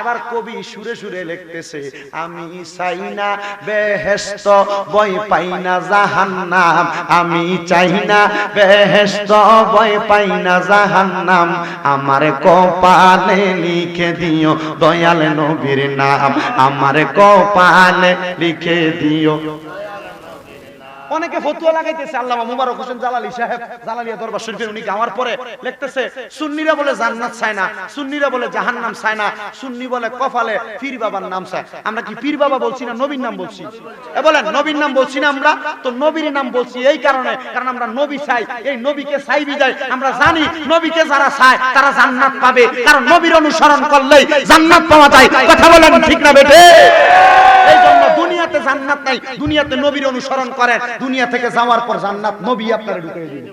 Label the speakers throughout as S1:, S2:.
S1: এবার কবি সুরে সুরে লিখতেছে, আমি চাই না বেহেস্ত বই পাই না জাহান্নাম। আমি চাই না বেহেস্ত বই পাই না জাহান্নাম। আমার কপালে লিখে দিও দয়াল নবীর নাম। আমার কপালে লিখে দিও অনেকে ফতুয়া লাগাইতেছে, আল্লামা মুবারক হোসেন জালালি সাহেব, জালালিয়া দরবার শরীফের উনি গাওয়ার পরে লিখতেছে, সুন্নিরা বলে জান্নাত চায় না, সুন্নিরা বলে জাহান্নাম চায় না, সুন্নি বলে কপালে পীর বাবার নাম চায়। আমরা কি পীর বাবা বলছি না নবীর নাম বলছি? এ বলেন, নবীর নাম বলছি না আমরা? তো নবীর নাম বলছি এই কারণে, কারণ আমরা নবী চাই, এই নবীকে চাই বিদায়। আমরা জানি নবীকে যারা চায়, তারা জান্নাত পাবে। কারণ নবীর অনুসরণ করলেই জান্নাত পাওয়া যায়। কথা বলেন ঠিক না বেটে এই জন্য দুনিয়াতে জান্নাত নাই। দুনিয়াতে নবীর অনুসরণ করেন। দুনিয়া থেকে যাওয়ার পর জান্নাত নবী আপনারা ঢুকিয়ে দিবেন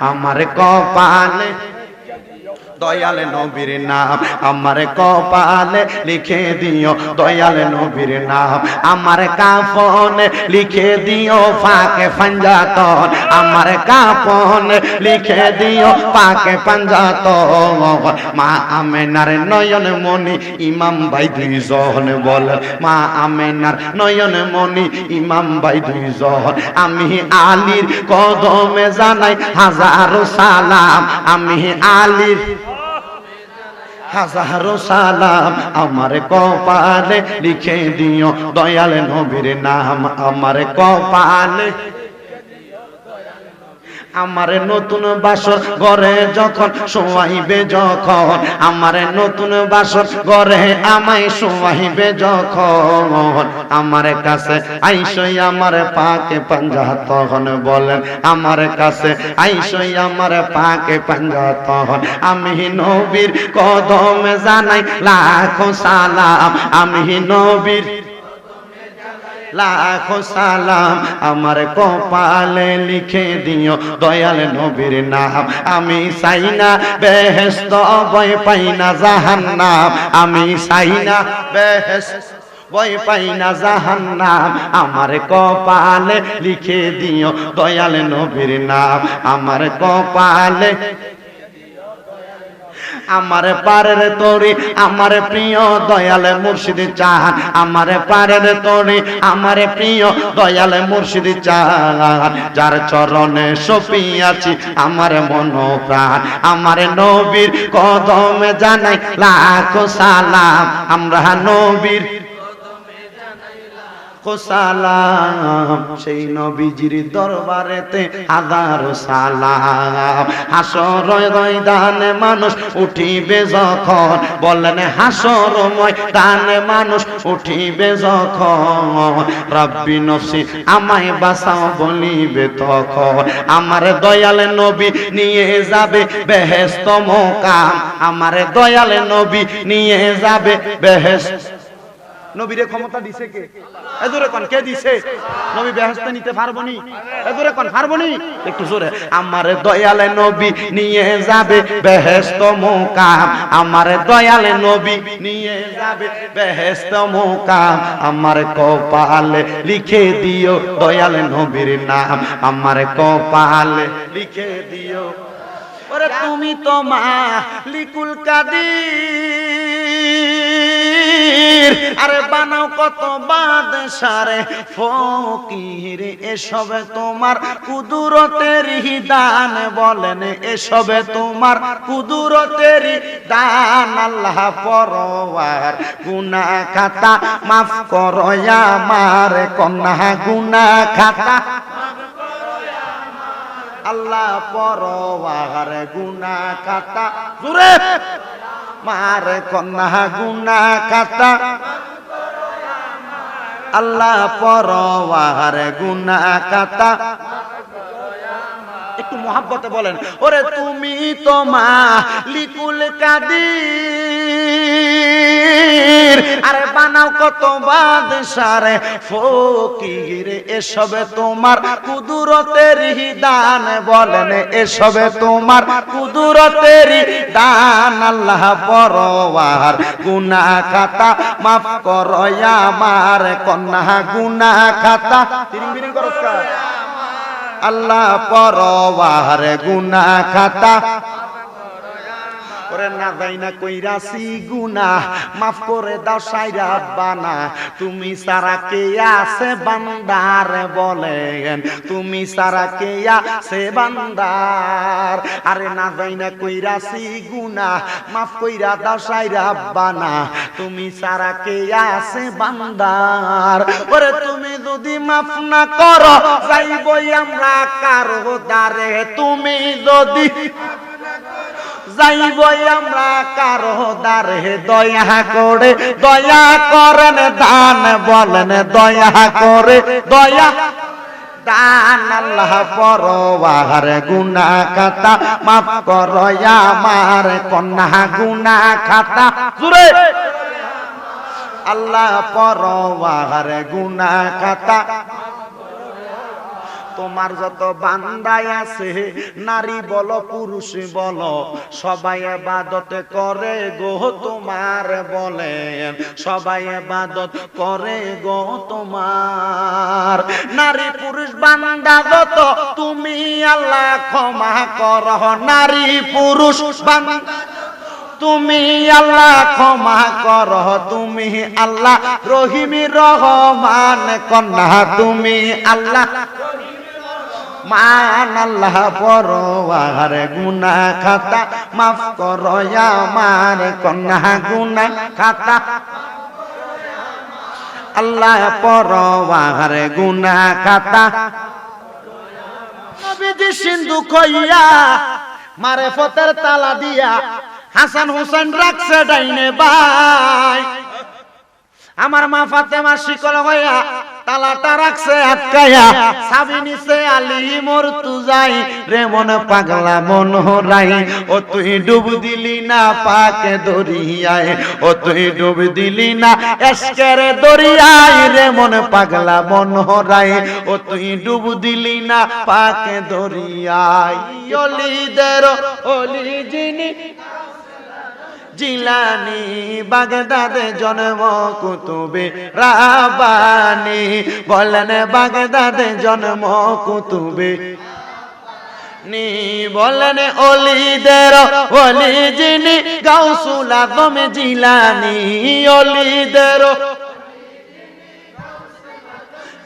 S1: আমার কপালে দয়াল নবীর নাম। আমার কপালে লিখে দিও দয়াল নবীর নাম। আমার কাফনে লিখে দিও ফাঁকে পাঞ্জাতন আমার কাফনে লিখে দিও পাকে পাঞ্জাতন মা আমেনার নয়ন মনি ইমাম ভাই দুইজন বল মা আমেনার নয়ন মনি ইমাম ভাই দুইজন। আমি আলীর কদমে জানাই হাজারো সালাম। আমি আলীর হাজারো সালাম আমার কপালে লিখে দিও দয়াল নবীর নাম আমার কপালে। আমার নতুন বাসর ঘরে যখন শোয়াইবে যখন, আমার নতুন বাসর ঘরে আমায় শোয়াইবে যখন। আমার কাছে আইসই আমার পাকে পাঞ্জা তখন বলেন, আমার কাছে আইসই আমার পাকে পাঞ্জা তখন। আমি নবীর কদমে জানাই লাখো সালাম, আমি নবীর লাখো সালাম আমার কপালে লিখে দিও, দয়াল নবীর নাম। আমি চাই না বেহেস্ত ভয় পাই না জাহান নাম আমি চাই না বেহেস্ত ভয় পাই না জাহান্নাম। আমার কপালে লিখে দিও, দয়াল নবীর নাম। আমার কপালে আমার পারের তরি, আমার প্রিয় দয়াল মুর্শিদ চান আমার পারের তরি, আমার প্রিয় দয়াল মুর্শিদ চাহান। যার চরণে সপিয়াছি আমার মন প্রাণ আমার নবীর কদমে জানাই লাখো সালাম। আমরা নবীর সালাম। সেই নবীজির দরবারেতে হাজার সালাম। হাসর ময়দানে মানুষ উঠিবে যখন বললেন হাসর ময়দানে মানুষ উঠিবে যখন। রব্বি নফসি, আমায় বাঁচাও বলিবে তখন। আমার দয়াল নবী নিয়ে যাবে বেহেস্ত মোকাম। আমার দয়াল নবী নিয়ে যাবে বেহেস্ত নবীরে ক্ষমতা দিছে কে? এদুরে কোন, কে দিছে? নবী বেহেশতে নিতে পারব নি এদুরে কোন পারব একটু জোরে, আমার দয়ালে নবী নিয়ে যাবে বেহেশত মোকাম। আমার দয়ালে নবী নিয়ে যাবে বেহেশত মোকাম। আমার কপালে লিখে দিও দয়ালে নবীর নাম। আমার কপালে লিখে দিও ওরে তুমি তো মালিকুল কাদির। আরে বানাও কত বাদ সারে ফকির। এসবে তোমার কুদুরতের দান বলেন, এসবে তোমার কুদুরতের দান আল্লাহ পরওয়ার গুনা খাতা মাফ করো আমার কন্যা গুনা খাতা। আল্লাহ পরওয়ার গুনা কাটা। জুরে! মার কন্যা গুনা কাটা। আল্লাহ পরওয়ার গুনা কাটা। একটু মহাব্বতে বলেন, ওরে তুমি তো মা, লিকুল কাদির। বানাও কত বাদশারে ফকির, এসবে তোমার কুদুরতের দান বলেন, এসবে তোমার কুদুরতের দান আল্লাহ পরওয়ার গুনা খাতা মাফ করো আমার কন্যা গুনা খাতা কা? আল্লাহ পরওয়ার গুনা খাতা। করে না যাই না কইরাছি গুনা মাফ করে দাও সাইরা বানা। তুমি সারা কে আছে বান্দার বলেন। তুমি সারা কে আছে বান্দার। আরে না যাই না কইরাছি গুনা মাফ কইরা দাও সাইরা বানা। তুমি সারা কে আছে বান্দার। ওরে তুমি যদি মাফ না করো, যাইবই আমরা কারও দারে তুমি যদি যাইবই আমরা কারও দারে দয়া করে, দয়া করেন দান, বলেন দয়া করে, দয়া দান আমার কন্যা গুনা খাতা জুড়ে। আল্লাহ পরওয়ার গুনা খাতা তোমার যত বান্দায় আছে, নারী বলো, পুরুষ বলো, সবাই এবাদত করে গো তোমার বলেন। সবাই এবাদত করে গো তোমার। নারী, পুরুষ, বান্দা যত, তুমি আল্লাহ ক্ষমা কর। নারী, পুরুষ, বান্দা তুমি আল্লাহ ক্ষমা কর। তুমি আল্লাহ রহিমি রহমান কন্যা, তুমি আল্লাহ মান পরওয়ার গুনা খাতা, মাফ কর আমার কন্যা গুনা খাতা। আল্লাহ পরওয়ার গুনা খাতা। নবীজি সিন্ধু কইয়া মারে ফতের তালা দিয়া হাসান হুসেন রাখছে ডাইনে বাই। আমার মা ফাতেমা শিকল হইয়া তালাটা রাখছে আটকায়া সাবি নিছে আলী মোর তু যাই, রে মন পাগলা মন হরাই। ও তুই ডুব দিলি না, পাকে দরিয়ায়। ও তুই ডুব দিলি না, এসকের দরিয়ায়, রে মন পাগলা মন হরাই। ও তুই ডুব দিলি না, পাকে দরিয়ায়। অলিদের অলি যিনি জিলানি বাগদাদে জন্ম কুতুবে রাবানি। বলেন বাগদাদে জন্ম কুতুবে। নি বলেন অলিদের অলি যিনি গাউসুল আদম জিলানি, অলিদের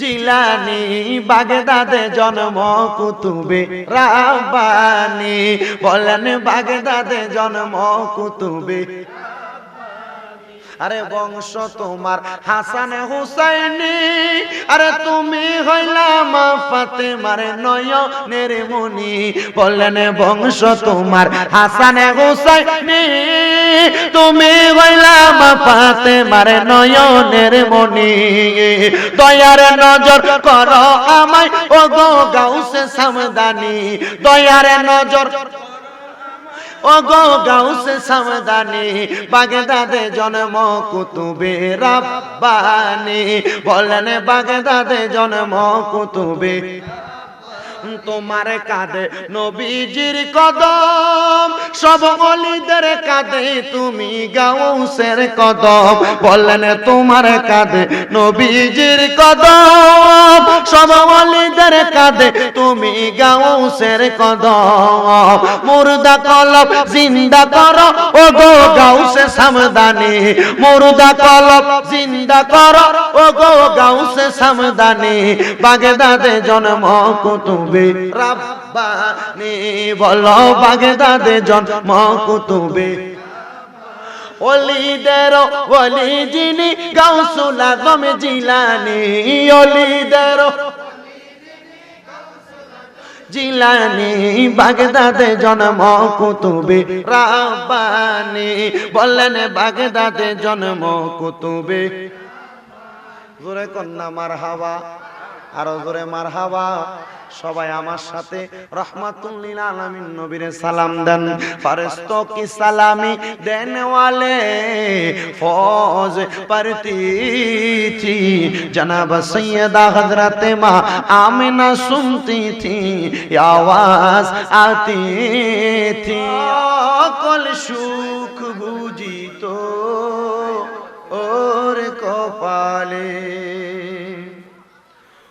S1: জিলানি বাগদাদে জন্ম কুতুবে রাব্বানি। বলেন বাগদাদে জন্ম কুতুবে আরে বংশ তোমার হাসান হুসাইনি। আরে তুমি হইলাম ফাতেমার নয়নের মনি বললেন বংশ তোমার হাসান হুসাইনি। তুমি হইলাম ফাতেমার নয়নের মনি দয়ার নজর কর আমায় ও গো গাউসে সামদানি। দয়ার নজর ও গো গাউসে সামদানি বাগদাদে জন্ম কুতুবে রাব্বানি। বলেন বাগদাদে জন্ম কুতুবে তোমার কাঁধে নবীজির কদম, সব অলিদের কাঁধে তুমি গাউসের কদম। বললেন, তোমার কাঁধে নবীজির কদম, সব অলিদের কাঁধে তুমি গাউসের কদম। মুর্দা কলব জিন্দা করো ও গো গাউসে সামদানি। মুর্দা কলব জিন্দা করো ও গো গাউসে সামদানি। বাগদাদে জন্ম কুতুবে রাব্বানি, বলো বাগদাদে জন্ম কুতুবে অলিদের অলি যিনি গাউসুল আজম জিলানি অলিদের জিলানি বাগদাদে জন্ম কুতুবে রাব্বানি, বললেন বাগদাদে জন্ম কুতুবে জোরে কন্যা মার হাওয়া আরও জোরে মার হাওয়া সবাই আমার সাথে রহমাতুল্লিল আলামিন নবীরে সালাম দেন। ফারেস্ত কি সালামি দেন ওয়ালে ফৌজ পরতি থি জনাব সৈয়দা হযরত মা আমিনা সুনতি থি আওয়াজ আতি থি কল সুখ বুঝিত, ওর কপালে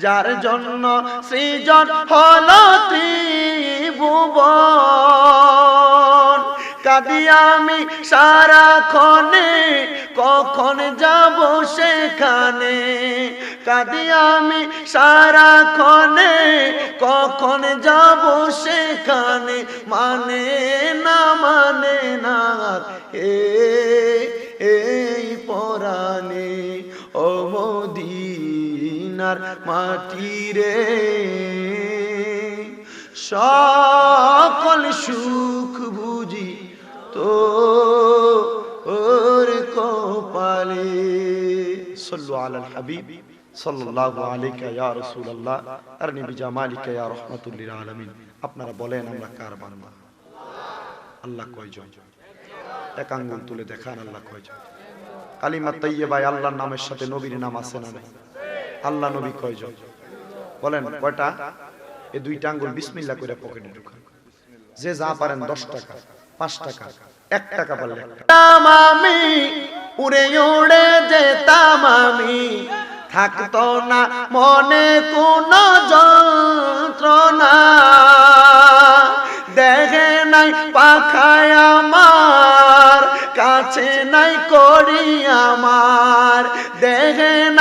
S1: যার জন্য সৃজন হলো ত্রিভুবন। কাঁদি আমি সারাক্ষণে, কখন যাব সেখানে? কাঁদি আমি সারাক্ষণে, কখন যাব সেখানে? মানে না মানে না, এ, এই পরাণে, ও মদিনার মাটি রে। সকল সুখ বুঝি তো ওর কপালে। সল্লু আলাল হাবিব, সাল্লাল্লাহু আলাইকা ইয়া রাসূলুল্লাহ। আরনি বিজামালিকা ইয়া রাহমাতুল লিল আলামিন। আপনারা বলেন, আমরা কার বান্দা? আল্লাহ কয়জন? এক আঙ্গুল তুলে দেখান, আল্লাহ কয়জন? কালিমা তৈয়বাই আল্লাহর নামের সাথে নবীর নাম আছে না আল্লাহ নবী কয়জন? বলেন, কয়টা? এই দুইটা আঙ্গুল বিসমিল্লা করে পকেটে ঢুকান। যে যা পারেন দশ টাকা, পাঁচ টাকা, এক টাকা পারলে আমি উড়ে উড়ে যেতাম আমি থাকতো না মনে কোন যন্ত্রণা। দেখে নাই পাখায় আমার, কাছে নাই করি আমার। দেখে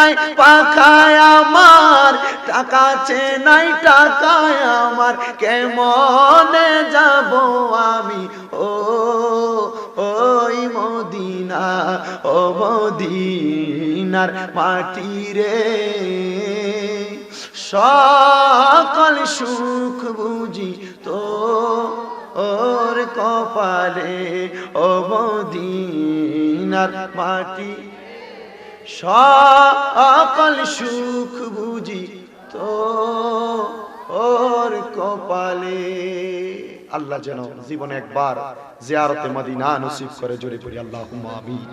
S1: নাই পাখায় আমার কাছে নাই টাকায় আমার, কেমনে যাব আমি? ও, ওই মদিনা, ও মদিনার মাটি রে। সকল সুখ বুঝি তো ওর কপালে, ও মদিনার মাটি সকল সুখ বুঝি তো ওর কপালে। আল্লাহ যেন জীবনে একবার জিয়ারতে মদিনা নসিব করে, জোরে পড়ি আল্লাহ আমিন।